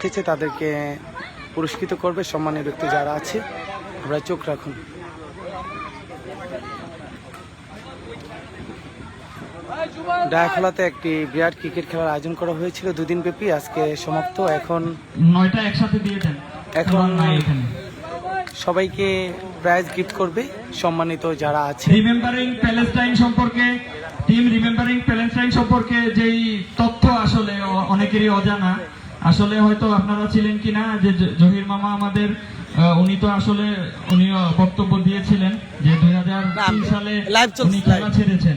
এসেছে তাদেরকে পুরস্কৃত করবে সম্মানীয় ব্যক্তি যারা আছে আমরা চোখ রাখুন। ডায়াখোলাতে একটি বিরাট ক্রিকেট খেলার আয়োজন করা হয়েছিল দুদিন ব্যাপী আজকে সমাপ্ত। এখন নয়টা একসাথে দিয়ে দেন। এখন সবাইকে প্রাইজ গিফট করবে সম্মানিত যারা আছে। রিমেম্বারিং প্যালেস্টাইন সম্পর্কে টিম রিমেম্বারিং প্যালেস্টাইন সম্পর্কে যেই তথ্য আসলে অনেকেরই অজানা আসলে হয়তো আপনারা ছিলেন কিনা যে জহির মামা আমাদের উনি তো আসলে উনি বক্তব্য দিয়েছিলেন যে দুই হাজার সালে উনি খেলা ছেড়েছেন।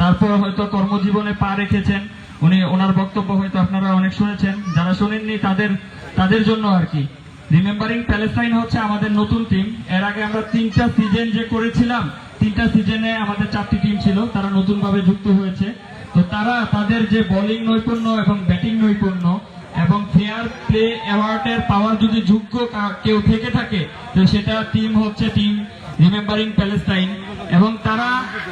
তারপর হয়তো কর্মজীবনে পা রেখেছেন। উনি ওনার বক্তব্য হয়তো আপনারা অনেক শুনেছেন। যারা শুনেননি তাদের তাদের জন্য আর কি। রিমেম্বারিং প্যালেস্টাইন হচ্ছে আমাদের নতুন টিম এর আগে আমরা তিনটা সিজন যে করেছিলাম তিনটা সিজনে আমাদের চারটি টিম ছিল তারা নতুন ভাবে যুক্ত হয়েছে। তো তারা তাদের যে বোলিং নৈপুণ্য এবং ব্যাটিং নৈপুণ্য এবং ফেয়ার প্লে অ্যাওয়ার্ডের পাওয়ার যদি যোগ্য কেউ থেকে থাকে, তো সেটা টিম হচ্ছে টিম রিমেম্বারিং প্যালেস্টাইন এবং তারা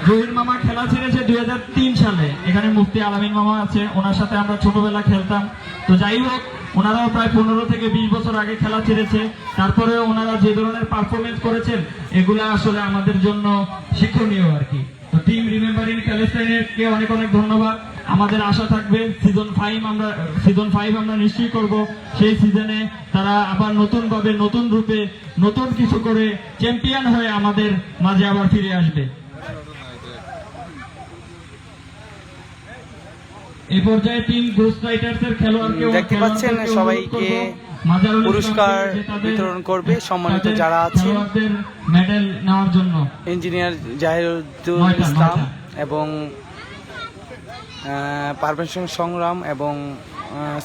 জহির মামা খেলা ছেড়েছে দু হাজার তিন সালে। এখানে মুফতি আলামিন মামা আছে, ওনার সাথে আমরা ছোটবেলা খেলতাম। তো যাই হোক, ওনারাও প্রায় পনেরো থেকে বিশ বছর আগে খেলা ছেড়েছে। তারপরে ওনারা যে ধরনের পারফরমেন্স করেছেন, এগুলা আসলে আমাদের জন্য শিক্ষণীয় আর কি। তো টিম রিমেম্বারিং প্যালেস্টাইনের কে অনেক অনেক ধন্যবাদ। আমাদের আশা থাকবে সিজন ফাইভ আমরা সিজন ফাইভ আমরা নিশ্চয়ই করব। সেই সিজনে তারা আবার নতুন ভাবে নতুন রূপে নতুন কিছু করে চ্যাম্পিয়ন হয়ে আমাদের মাঝে আবার ফিরে আসবে। এই পর্যায়ে টিম ঘোস্ট রাইটার্স এর খেলোয়াড়কে দেখতে পাচ্ছেন সবাইকে পুরস্কার বিতরণ করবে সম্মানিত যারা আছেন। মেডেল নেওয়ার জন্য। ইঞ্জিনিয়ার জাহিরুদ্দুল নয়টা, ইসলাম এবং পারভেশন সংগ্রাম এবং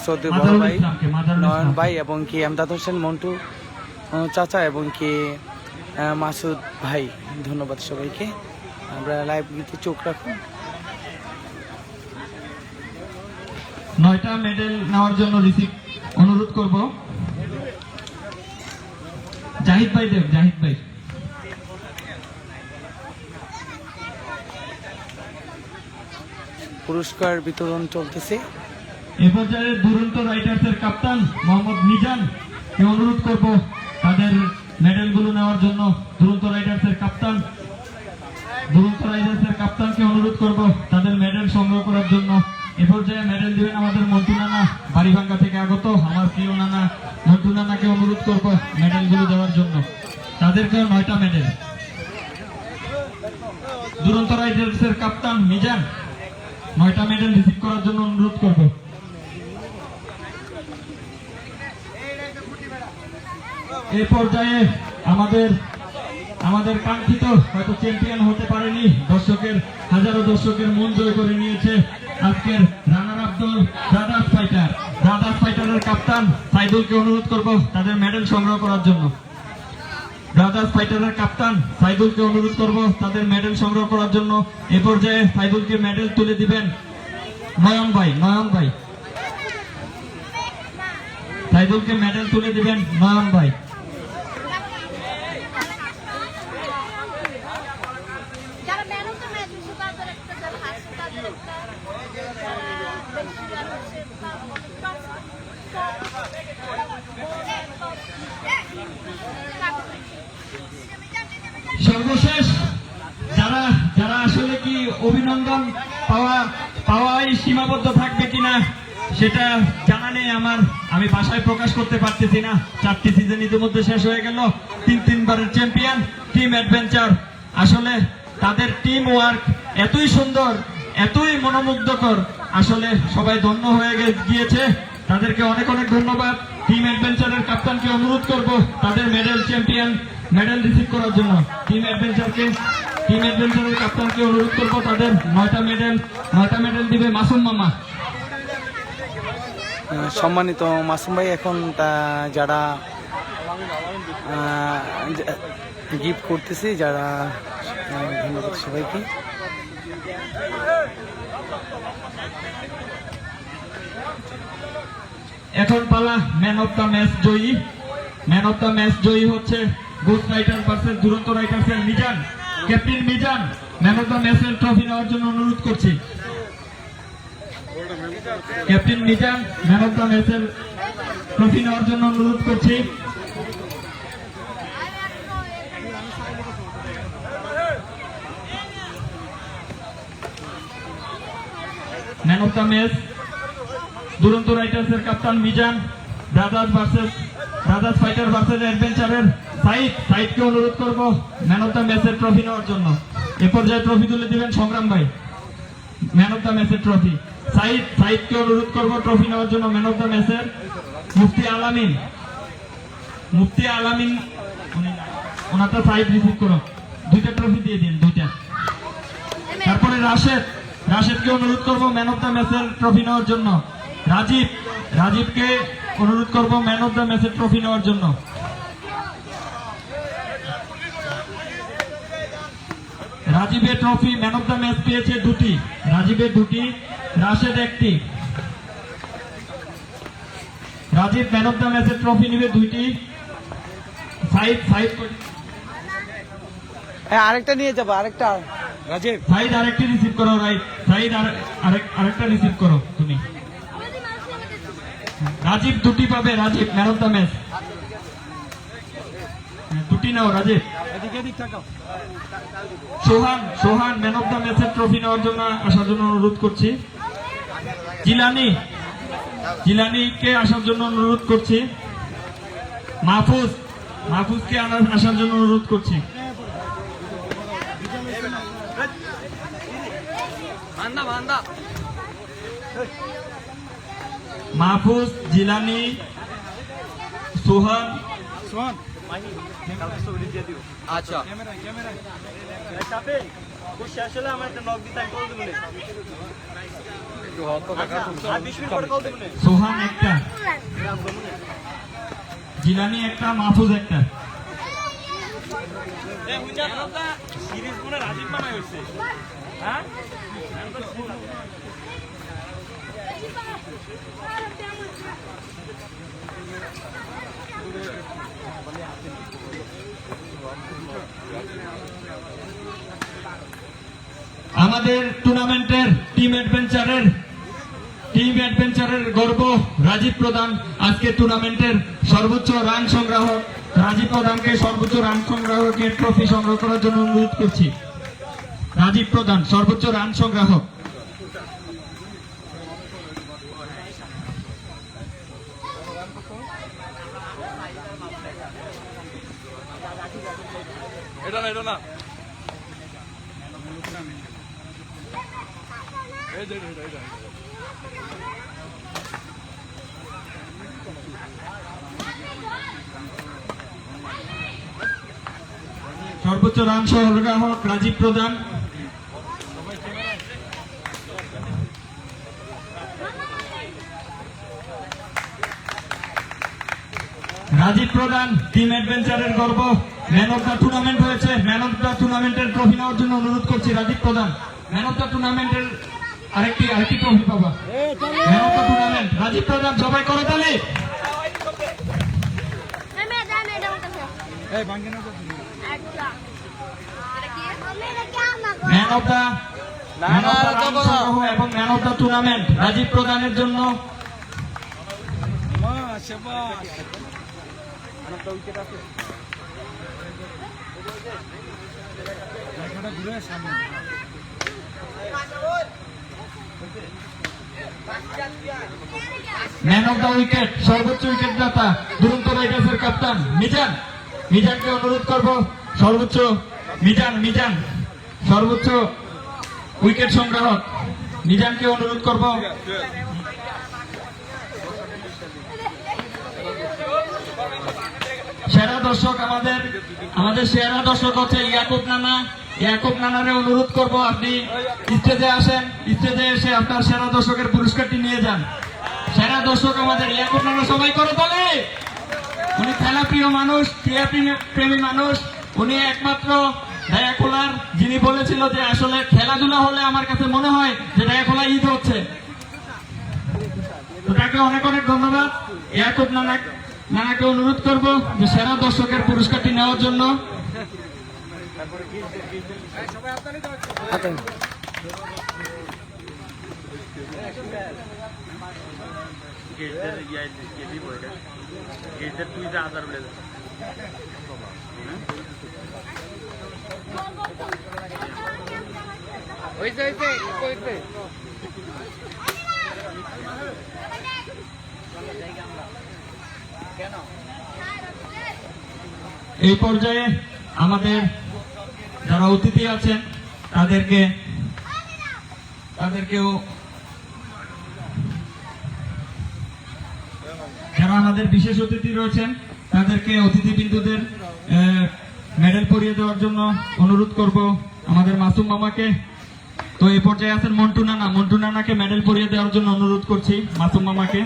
সৌদি বড় ভাই নয়ন ভাই এবং কি এমদাদ হোসেন মন্টু চাচা এবং কি মাসুদ ভাই। ধন্যবাদ সবাইকে। আমরা লাইভ গীতে চোখ রাখুন। নয়টা মেডেল নেওয়ার জন্য রিসিভ অনুরোধ করব। জাহিদ ভাই দেব জাহিদ ভাই। পুরস্কার বিতরণ চলতেছে। এ দুরন্ত রাইটার্সের কাপ্তান মোহাম্মদ মিজান অনুরোধ করব তাদের নেওয়ার জন্য। দুরন্ত রাইটার্সের কাপ্তান দুরন্ত কাপ্তানকে অনুরোধ করব তাদের মেডেল সংগ্রহ করার জন্য। এ পর্যায়ে মেডেল দিবেন আমাদের মন্টু নানা বাড়িভাঙ্গা থেকে আগত আমার প্রিয় নানা। মন্টু নানাকে অনুরোধ করব মেডেলগুলো দেওয়ার জন্য। তাদেরকে নয়টা মেডেল দুরন্ত রাইডার্সের কাপ্তান মিজান নয়টা মেডেল রিসিভ করার জন্য অনুরোধ করব। এই পর্যায়ে আমাদের আমাদের কাঙ্ক্ষিত, হয়তো চ্যাম্পিয়ন হতে পারেনি, দর্শকের, হাজারো দর্শকের মন জয় করে নিয়েছে আজকের রানার আপ দল ফাইটার ব্রাদার্স ফাইটারের কাপ্তান সাইদুলকে অনুরোধ করব তাদের মেডেল সংগ্রহ করার জন্য। ব্রাদার্স ফাইটারের কাপ্তান সাইদুলকে অনুরোধ করব তাদের মেডেল সংগ্রহ করার জন্য। এ পর্যায়ে সাইদুলকে মেডেল তুলে দিবেন নয়ন ভাই নয়ন ভাই। সাইদুলকে মেডেল তুলে দিবেন নয়ন ভাই যারা ম্যান অফ দ্য ম্যাচ হচ্ছে তাদের একটা যারা হাসছে তাদের একটা যারা বেশি রান হচ্ছে সর্বশেষ যারা যারা আসলে কি অভিনন্দন পাওয়া পাওয়াই সীমাবদ্ধ থাকবে কিনা সেটা জানা নেই আমার, আমি ভাষায় প্রকাশ করতে পারতেছি না। চারটি সিজন ইতিমধ্যে শেষ হয়ে গেল। তিন তিনবারের চ্যাম্পিয়ন টিম অ্যাডভেঞ্চার আসলে তাদের টিম ওয়ার্ক এতই সুন্দর, এতই মনোমুগ্ধকর। আসলে সবাই ধন্য হয়ে গিয়েছে। তাদেরকে অনেক অনেক ধন্যবাদ। টিম অ্যাডভেঞ্চারের কাপ্তানকে অনুরোধ করব তাদের মেডেল চ্যাম্পিয়ন মেডেল রিসিভ করার জন্য। টিম অ্যাডভেঞ্চারকে টিম অ্যাডভেঞ্চারের কাপ্তানকে অনুরোধ করব তাদের। নয়টা মেডেল নয়টা মেডেল দিবে মাসুম মামা। সম্মানিত মাসুম ভাই, এখন যারা গিফট করতেছি, যারা ধন্যবাদ সবাইকে। এখন পালা ম্যান অফ দ্য ম্যাচ জয়ী। ম্যান অফ দ্য ম্যাচ জয়ী হচ্ছে গুড রাইটার ভার্সেস দুরন্ত রাইটার্সের Mizan captain Mizan. Man of the ম্যাচের ট্রফি নেওয়ার জন্য অনুরোধ করছি। Captain Mizan man of the ম্যাচের ট্রফি নেওয়ার জন্য অনুরোধ করছি। ম্যান অফ দ্য ম্যাচ দুরন্ত রাইটার্সের কাপ্তান Mizan brothers versus brothers fighter versus অ্যাডভেঞ্চারের Saeed. সাইদকে অনুরোধ করব ম্যান অফ দ্য ম্যাচের ট্রফি নেওয়ার জন্য। এ পর্যায়ে ট্রফি তুলে দিবেন সংগ্রাম ভাই। ম্যান অফ দ্য ম্যাচের ট্রফি সাইদ, সাইদকে অনুরোধ করব ট্রফি নেওয়ার জন্য ম্যান অফ দ্য ম্যাচের মুফতি আলামিন। মুফতি আলামিন ওনারটা সাইড রিসিভ করো। দুইটা ট্রফি দিয়ে দিন, দুইটা। তারপরে রাশেদ। রাশেদকে অনুরোধ করব ম্যান অফ দ্য ম্যাচের ট্রফি নেওয়ার জন্য। রাজীব, রাজীবকে অনুরোধ করব ম্যান অফ দ্য ম্যাচের ট্রফি নেওয়ার জন্য। রাজীবের trophy man of the match পেয়েছে দুটি। রাজীবের দুটি। রাশেদ একটি। রাজীব ম্যান অফ দ্য ম্যাচের ট্রফি নিবে দুইটি। সাইড সাইড হ্যাঁ আরেকটা নিয়ে যাব আরেকটা। রাজীব। সাইড আরেকটি রিসিভ করো রাইট আরেক- আরেকটা রিসিভ করো তুমি। রাজীব দুটি পাবে Rajib man of the match. দুটি নাও রাজীব। এদিকে এদিক Sohan Sohan man of the ম্যাচের ট্রফি নেওয়ার জন্য আসার জন্য অনুরোধ করছি। জিলানি জিলানিকে আসার জন্য অনুরোধ করছি? মাহফুজ মাহফুজকে আনার- আসার জন্য অনুরোধ করছি। মাহফুজ জিলানি সোহান। আচ্ছা। সোহান একটা। জিলানি একটা মাহফুজ একটা। আমাদের টুর্নামেন্টের টিম অ্যাডভেঞ্চারের গর্ব, রাজীব প্রধান, আজকে টুর্নামেন্টের সর্বোচ্চ রান সংগ্রাহক, রাজীব প্রধানকে সর্বোচ্চ রান সংগ্রাহকের ট্রফি সংগ্রহ করার জন্য অনুরোধ করছি। রাজীব প্রধান, সর্বোচ্চ রান সংগ্রাহক এটা না এটা না এই যে, এটা, এটা, এটা। সর্বোচ্চ রান সংগ্রাহক রাজীব প্রধান। রাজীব প্রধান টিম অ্যাডভেঞ্চারের গর্ব। ম্যান অফ দ্য টুর্নামেন্ট হয়েছে। ম্যান অফ দ্য টুর্নামেন্টের ট্রফি নেওয়ার জন্য অনুরোধ করছি রাজীব প্রধান। ম্যান অফ দ্য টুর্নামেন্টের আরেকটি আরেকটি ট্রফি পাবা। Man of the tournament Rajib Pradhan, সবাই করে তাহলে এই ভাঙ্গে না যাও। Man of the man of the যাব এবং man of the tournament Rajib প্রধানের জন্য। ম্যান অফ দ্য উইকেট সর্বোচ্চ উইকেট দাতা দুরন্ত রাইডার্সের কাপ্তান মিজান। মিজানকে অনুরোধ করব সর্বোচ্চ মিজান মিজান। সর্বোচ্চ উইকেট সংগ্রাহক মিজানকে অনুরোধ করব। সেরা দর্শক আমাদের আমাদের সেরা দর্শক হচ্ছে ইয়াকুব নানা। ইয়াকুব নানারে অনুরোধ করব আপনি স্টেজে আসেন, স্টেজে এসে আপনার সেরা দর্শকের পুরস্কারটি নিয়ে যান। সেরা দর্শক আমাদের ইয়াকুব নানা সবাই করে বলে উনি খেলা প্রিয় মানুষ ক্রীড়া প্রেমী মানুষ। উনি একমাত্র ডায়াখোলার যিনি বলেছিল যে আসলে খেলাধুলা হলে আমার কাছে মনে হয় যে ডায়াখোলা ঈদ হচ্ছে। তাকে অনেক অনেক ধন্যবাদ। ইয়াকুব নানা নানাকে অনুরোধ করব যে সেরা দর্শকের পুরস্কারটি নেওয়ার জন্য। গেটদের তুই যা হাজার বলে এই পর্যায়ে আমাদের যারা অতিথি আছেন তাদেরকে তাদেরকেও যারা আমাদের বিশেষ অতিথি রয়েছেন তাদেরকে অতিথিবৃন্দুদের মেডেল পরিয়ে দেওয়ার জন্য অনুরোধ করব আমাদের মাসুম মামাকে। তো এই পর্যায়ে আছেন মন্টু নানা। মন্টু নানাকে মেডেল পরিয়ে দেওয়ার জন্য অনুরোধ করছি মাসুম মামাকে।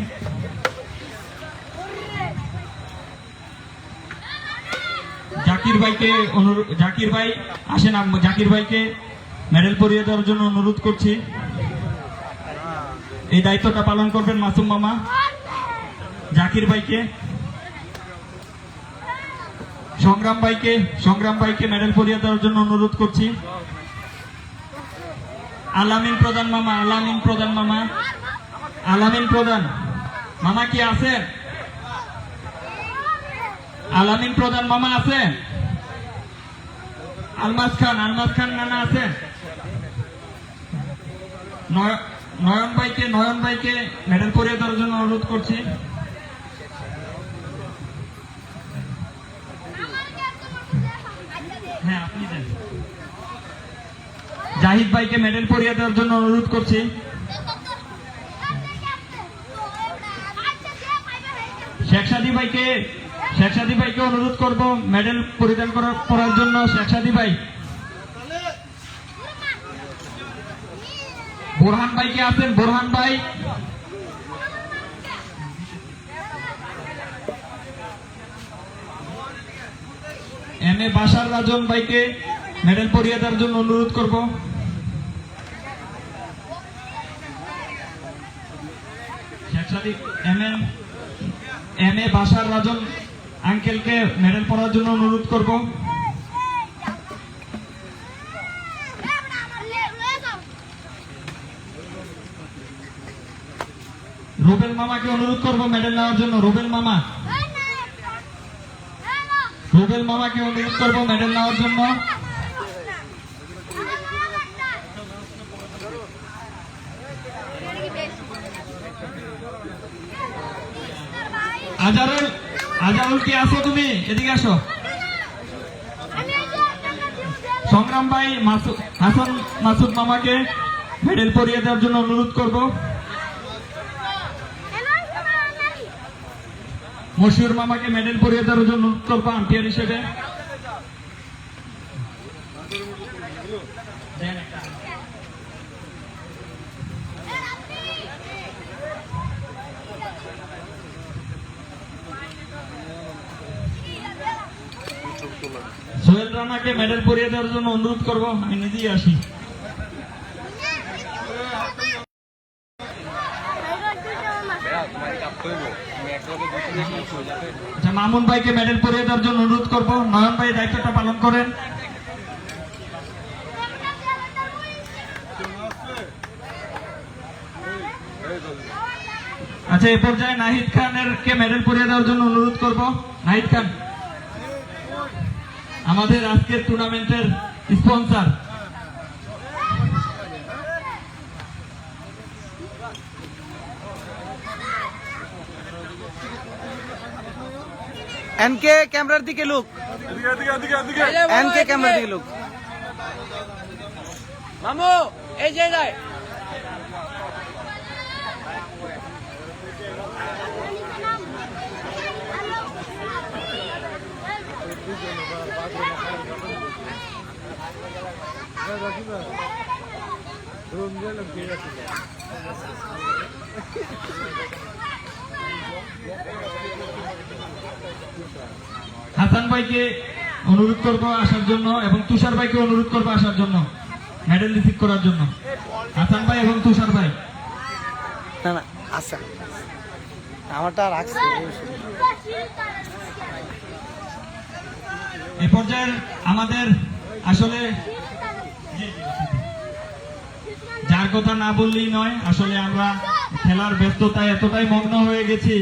জাকির ভাইকে অনুরোধ জাকির ভাই, আসেন জাকির ভাইকে মেডেল পরিয়ে দেওয়ার জন্য অনুরোধ করছি। এই দায়িত্বটা পালন করবেন মাসুম মামা। জাকির ভাইকে। সংগ্রাম ভাইকে সংগ্রাম ভাইকে মেডেল পরিয়ে দেওয়ার জন্য অনুরোধ করছি। আলামিন প্রধান মামা, আলামিন প্রধান মামা, আলামিন প্রধান। মামা কি আছেন আলামিন প্রধান মামা আছে? আলমাস খান আলমাস খান নানা আছে? নয়- নয়ন ভাইকে নয়ন ভাইকে মেডেল পরিয়ে দেওয়ার জন্য অনুরোধ করছি হ্যাঁ আপনি দেন জাহিদ ভাইকে মেডেল পরিয়ে দেওয়ার জন্য অনুরোধ করছি। শেখ সাদি ভাইকে, শেখ সাদি ভাইকে অনুরোধ করব মেডেল পরিধান করার জন্য। শেখ সাদি ভাই। বোরহান ভাইকে আছেন। বোরহান ভাই। এম এ বাসার রাজন ভাইকে মেডেল পরিয়ে দেওয়ার জন্য অনুরোধ করব। সাদি এম এম এ বাসার রাজন আঙ্কেলকে মেডেল পড়ার জন্য অনুরোধ করব। রুবেল মামাকে অনুরোধ করব মেডেল নেওয়ার জন্য। রুবেল মামা। রুবেল মামাকে অনুরোধ করব মেডেল নেওয়ার জন্য। আজারুল আজারুল কি তুমি? এদিকে আসো। সংগ্রাম ভাই হাসান মাসুদ মামাকে মেডেল পরিয়ে দেওয়ার জন্য অনুরোধ করব। মশিউর মামাকে মেডেল পরিয়ে দেওয়ার জন্য অনুরোধ করব আম্পিয়ার হিসেবে। সোহেল রানাকে মেডেল পরিয়ে দেওয়ার জন্য অনুরোধ করব, আমি নিজেই আসি। আচ্ছা মামুন ভাইকে মেডেল পরিয়ে দেওয়ার জন্য অনুরোধ করব, নয়ন ভাই দায়িত্বটা পালন করেন। আচ্ছা এই পর্যায়ে নাহিদ খানের কে মেডেল পরিয়ে দেওয়ার জন্য অনুরোধ করব। নাহিদ খান। আমাদের আজকের টুর্নামেন্টের স্পন্সর। এনকে ক্যামেরার দিকে লুক। এদিকে এদিকে এদিকে এদিকে এনকে ক্যামেরার দিকে লুক। মামু এই যে যায় হাসান ভাইকে অনুরোধ করব আসার জন্য এবং তুষার ভাইকে অনুরোধ করব আসার জন্য মেডেল রিসিভ করার জন্য। হাসান ভাই এবং তুষার ভাই। না না আচ্ছা আমারটা রাখছি এই পর্যায়ে আমাদের আসলে যার কথা না বললেই নয়, আসলে আমরা খেলার ব্যস্ততায় এতটাই মগ্ন হয়ে গেছি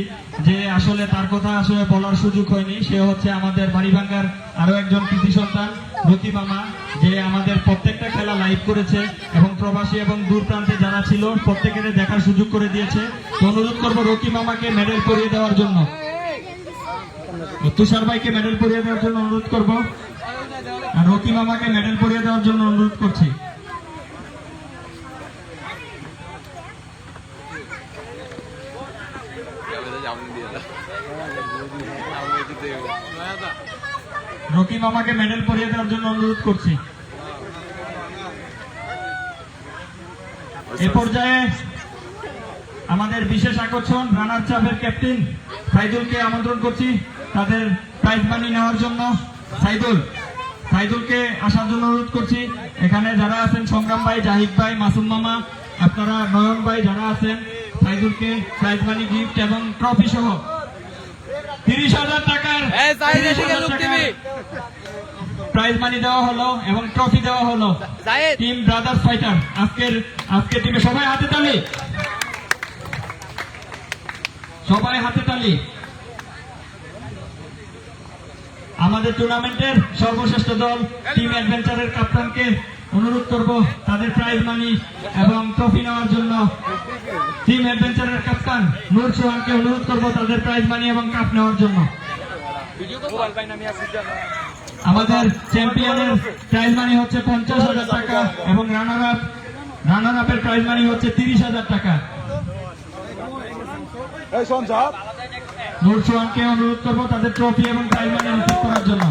যে আসলে তার কথা আসলে বলার সুযোগ হয়নি। সে হচ্ছে আমাদের বাড়িভাঙ্গার আরও একজন কৃতি সন্তান রকি মামা, যে আমাদের প্রত্যেকটা খেলা লাইভ করেছে এবং প্রবাসী এবং দূর প্রান্তে যারা ছিল প্রত্যেকের দেখার সুযোগ করে দিয়েছে। অনুরোধ করব রকি মামাকে মেডেল পরিয়ে দেওয়ার জন্য। তুষার ভাইকে মেডেল পরিয়ে দেওয়ার জন্য অনুরোধ করব। আর রকি মামাকে মেডেল পরিয়ে দেওয়ার জন্য অনুরোধ করছি। রকি মামাকে মেডেল পরিয়ে দেওয়ার জন্য অনুরোধ করছি। এ পর্যায়ে আমাদের বিশেষ আকর্ষণ রানার চাপের ক্যাপ্টেন সাইদুলকে আমন্ত্রণ করছি তাদের প্রাইজ মানি নেওয়ার জন্য। সাইদুল সাইদুলকে আসার জন্য অনুরোধ করছি। এখানে যারা আছেন সংগ্রাম ভাই জাহিদ ভাই মাসুম মামা আপনারা নয়ন ভাই যারা আছেন সাইদুলকে প্রাইজ মানি গিফট এবং ট্রফি সহ তিরিশ হাজার টাকার এই সাইদ 30,000 এদিকে লোক টাকার দিবি প্রাইজ মানি দেওয়া হলো এবং ট্রফি দেওয়া হলো। টিম ব্রাদার্স ফাইটার আজকের আজকের টিমে সবাই হাতে তালি। সবাই হাতে তালি। আমাদের টুর্নামেন্টের সর্বশ্রেষ্ঠ দল টিম অ্যাডভেঞ্চারের কাপ্তানকে অনুরোধ করব তাদের প্রাইজ মানি এবং ট্রফি নেওয়ার জন্য। টিম অ্যাডভেঞ্চারের কাপ্তান নূর সোহানকে অনুরোধ করব তাদের প্রাইজ মানি এবং কাপ নেওয়ার জন্য। আমাদের চ্যাম্পিয়নের প্রাইজ মানি হচ্ছে পঞ্চাশ হাজার টাকা এবং রানার আপ রানার আপের প্রাইজ মানি হচ্ছে তিরিশ হাজার টাকা। এই সঞ্চাপ নূর সোহানকে অনুরোধ করব তাদের ট্রফি এবং করার জন্য।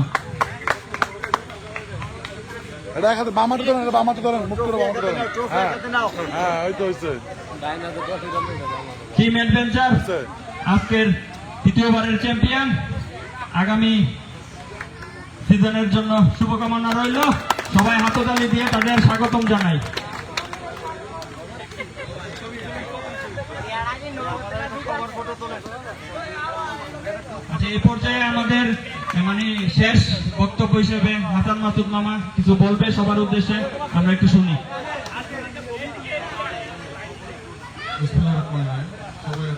এটা এক বামাটা ধরেন এটা বামাটা ধরেন মুখ করে বামাটা ধরেন। হ্যাঁ। হ্যাঁ ওই তো হয়েছে টিম অ্যাডভেঞ্চার আজকের তৃতীয়বারের চ্যাম্পিয়ন আগামী সিজনের জন্য শুভকামনা রইল। সবাই হাততালি দিয়ে তাদের স্বাগতম জানাই। এই পর্যায়ে আমাদের মানে শেষ বক্তব্য হিসেবে হাসান মাসুদ মামা কিছু বলবে সবার উদ্দেশ্যে? আমরা একটু শুনি। সবাই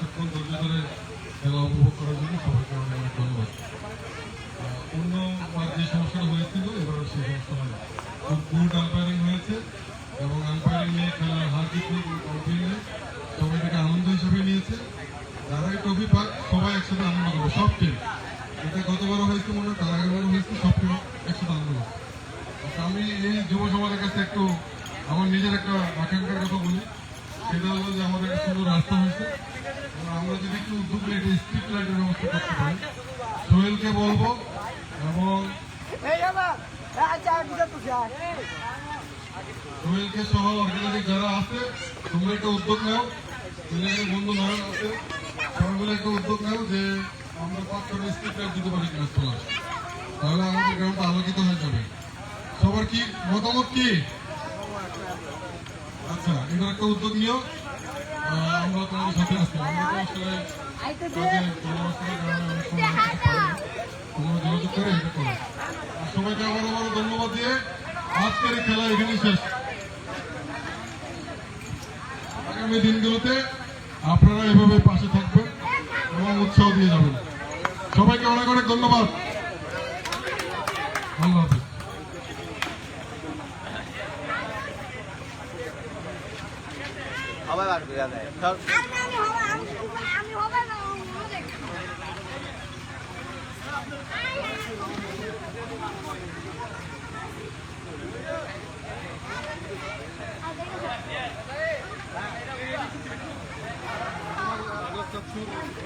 উপভোগ করার জন্য অন্য যে হয়েছিল এবার সেই হয়েছে এবং নিয়ে খেলার আনন্দ নিয়েছে সবাই একসাথে আনন্দ সব টিম। গতবারও হয়েছে মনে হয় তার আগেরবারও হয়েছে সব টিম একসাথে আনন্দ আচ্ছা, আমি এই যুব সমাজের কাছে একটু আমার নিজের একটা আকাঙ্ক্ষার কথা বলি। সেটা হলো যে আমাদের একটা সুন্দর রাস্তা হয়েছে। আমরা যদি একটু উদ্যোগ নিয়ে একটা স্ট্রিট লাইটের ব্যবস্থা করতে পারি। সোহেলকে বলব এবং সোহেলকে সহ অর্গানাইজিং যারা আছে তোমরা একটা উদ্যোগ নাও। বন্ধু নয়ন আছে। সবাই মিলে একটা উদ্যোগ নাও যে আমরা তাহলে আমাদের গ্রামটা হয়ে যাবে। সবার কি মতামত আচ্ছা একটা উদ্যোগ নিও। আমরা আছি আমরা যোগাযোগ করে সবাইকে ধন্যবাদ দিয়ে খেলা শেষ। আগামী দিনগুলোতে আপনারা এভাবে পাশে থাকবেন এবং উৎসাহ দিয়ে যাবেন। সবাইকে অনেক অনেক ধন্যবাদ আল্লাহ হাফিজ আমি হবে আমি আমি হবে না আমি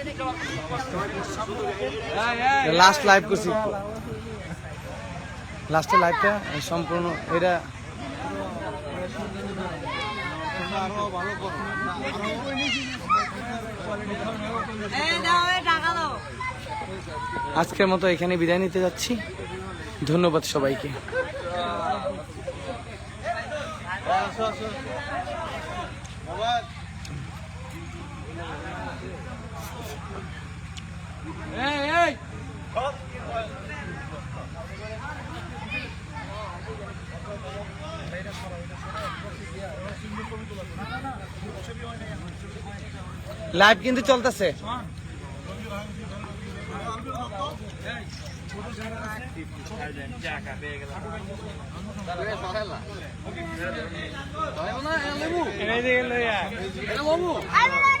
লাস্ট লাইভ করছি লাস্টের লাইভটা সম্পূর্ণ এটা আজকের মতো এখানে বিদায় নিতে যাচ্ছি ধন্যবাদ সবাইকে এই এই লাইভ কিন্তু চলতেছে। আরে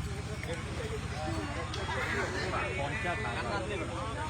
本気だったな。